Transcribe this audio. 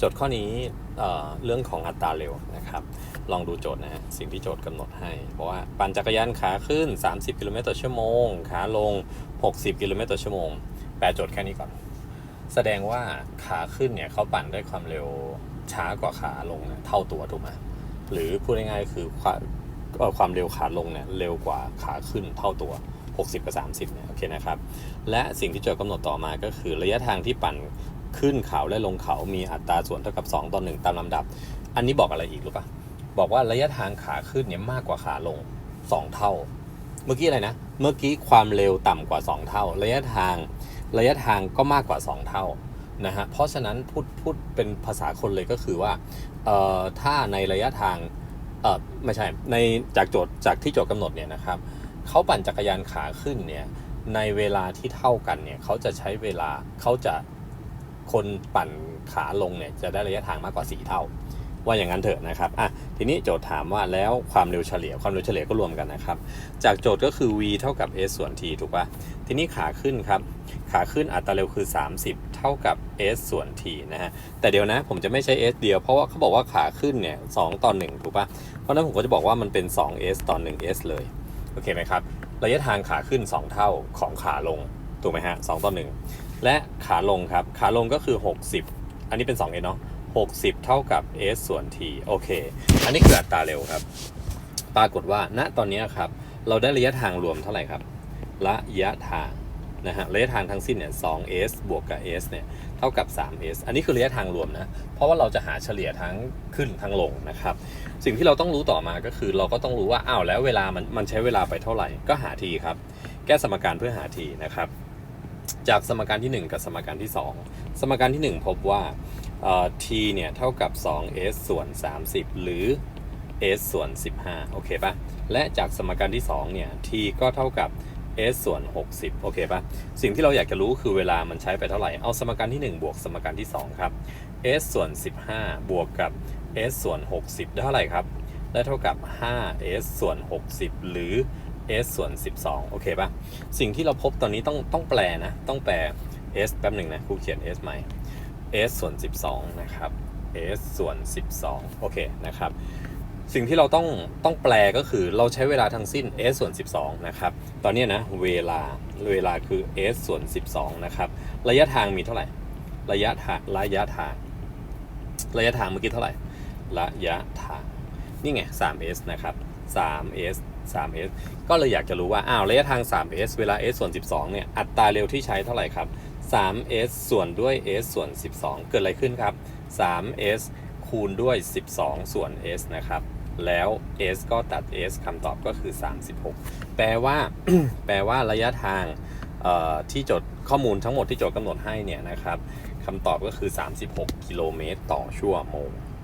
โจทย์ข้อนี้เอ่อเรื่องของอัตราเร็วนะครับ ลองดูโจทย์นะฮะสิ่งที่โจทย์กำหนดให้เพราะว่าปั่นจักรยานขาขึ้น 30 กิโลเมตรต่อชั่วโมง ขาลง 60 กิโลเมตรต่อชั่วโมงแปลโจทย์แค่นี้ก่อน แสดงว่าขาขึ้นเนี่ยเขาปั่นด้วยความเร็วช้ากว่าขาลงเนี่ยเท่าตัวถูกไหมหรือพูดง่ายๆคือความเอ่อความเร็วขาลงเนี่ยเร็วกว่าขาขึ้นเท่าตัว 60 กับ 30เนี่ยโอเคนะครับ และสิ่งที่โจทย์กำหนดต่อมาก็คือระยะทางที่ปั่น ขึ้นเขาและลงเขามีอัตราส่วนเท่ากับ 2 ต่อ 1 ตามลำดับ อันนี้บอกอะไรอีกรู้ปะบอกว่าระยะทางขาขึ้นเนี่ยมากกว่าขาลง 2 เท่า เมื่อกี้อะไรนะ เมื่อกี้ความเร็วต่ำกว่า 2 เท่า ระยะทางระยะทางก็มากกว่า 2 เท่านะฮะ เพราะฉะนั้นพูดพูดเป็นภาษาคนเลยก็คือว่า เอ่อ ถ้าในระยะทาง เอ่อ ไม่ใช่ ในจากโจทย์จากที่โจทย์กำหนดเนี่ยนะครับ เขาปั่นจักรยานขาขึ้นเนี่ย ในเวลาที่เท่ากันเนี่ย เขาจะใช้เวลา เขาจะ คนปั่นขาลงเนี่ยจะได้ระยะทางมากกว่า 4 เท่า ว่าอย่างนั้นเถอะนะครับอะทีนี้โจทย์ถามว่าแล้วความเร็วเฉลี่ยความเร็วเฉลี่ยก็รวมกันนะครับ จากโจทย์ก็คือ v เท่ากับ s ส่วน t ถูกปะทีนี้ขาขึ้นครับขาขึ้นอัตราเร็วคือ 30 เท่ากับ s ส่วน t นะฮะแต่เดี๋ยวนะผมจะไม่ใช้ s เดียวเพราะว่าเขาบอกว่าขาขึ้นเนี่ย2ต่อ1ถูกปะเพราะฉะนั้นผมก็จะบอกว่ามันเป็น 2s ต่อ 1s เลยโอเคไหมครับระยะทางขาขึ้น 2 เท่าของขาลง ถูกไหมฮะ2ต่อ1และขาลงครับ ขาลงก็คือ 60 อันนี้เป็น 2s เนาะ60 เท่ากับ s ส่วน t โอเค อันนี้คืออัตราเร็วครับ ปรากฏว่าณตอนนี้ครับ เราได้ระยะทางรวมเท่าไหร่ครับระยะทางนะฮะระยะทางทั้งสิ้นเนี่ย 2s บวกกับ s เนี่ย เท่ากับ 3s อันนี้คือระยะทางรวมนะ เพราะว่าเราจะหาเฉลี่ยทั้งขึ้นทั้งลงนะครับ สิ่งที่เราต้องรู้ต่อมาก็คือเราก็ต้องรู้ว่า อ้าวแล้วเวลามันมันใช้เวลาไปเท่าไหร่ ก็หาทีครับ แก้สมการเพื่อหาทีนะครับ จากสมการทีหนึ่1 กับสมการที่ 2 สมการที่ 1 พบว่า t เนี่ยเท่ากับ 2s ส่วน 30 หรือ s ส่วน 15 โอเคปะและจากสมการที่ 2 เนี่ย t ก็เท่ากับ s ส่วน 60 โอเคป่ะ สิ่งที่เราอยากจะรู้คือเวลามันใช้ไปเท่าไหร่ เอาสมการที่ 1 บวกสมการที่ 2 ครับ s ส่วน 15 บวกกับ s ส่วน 60 ได้เท่าไหร่ครับ ได้เท่ากับ 5s ส่วน 60 หรือ s ส่วน 12 โอเคปะสิ่งที่เราพบตอนนี้ต้องต้องแปลนะ ต้องแปล s แป๊บหนึ่งนะครูเขียน s ใหม่ s ส่วน 12 นะครับ s ส่วน 12 โอเคนะครับ สิ่งที่เราต้องต้องแปลก็คือเราใช้เวลาทั้งสิ้น s ส่วน 12 นะครับ ตอนนี้นะ เวลาเวลาคือ s ส่วน 12 นะครับ ระยะทางมีเท่าไหร่ ระยะทางระยะทาง ระยะทางเมื่อกี้เท่าไหร่ ระยะทาง นี่ไง 3s นะครับ 3s 3s ก็เลยอยากจะรู้ว่าอ้าวระยะทาง 3s เวลา s ส่วน 12 เนี่ย อัตราเร็วที่ใช้เท่าไหร่ครับ 3s ส่วนด้วย s ส่วน 12 เกิดอะไรขึ้นครับ 3s คูณด้วย 12 ส่วน s นะครับ แล้ว s ก็ตัด s คำตอบก็คือ 36 แปลว่า แปลว่าระยะทางที่จทย์ข้อมูลทั้งหมดที่โจทย์กำหนดให้เนี่ยนะครับคำตอบก็คือ 36 กิโลเมตรต่อชั่วโมง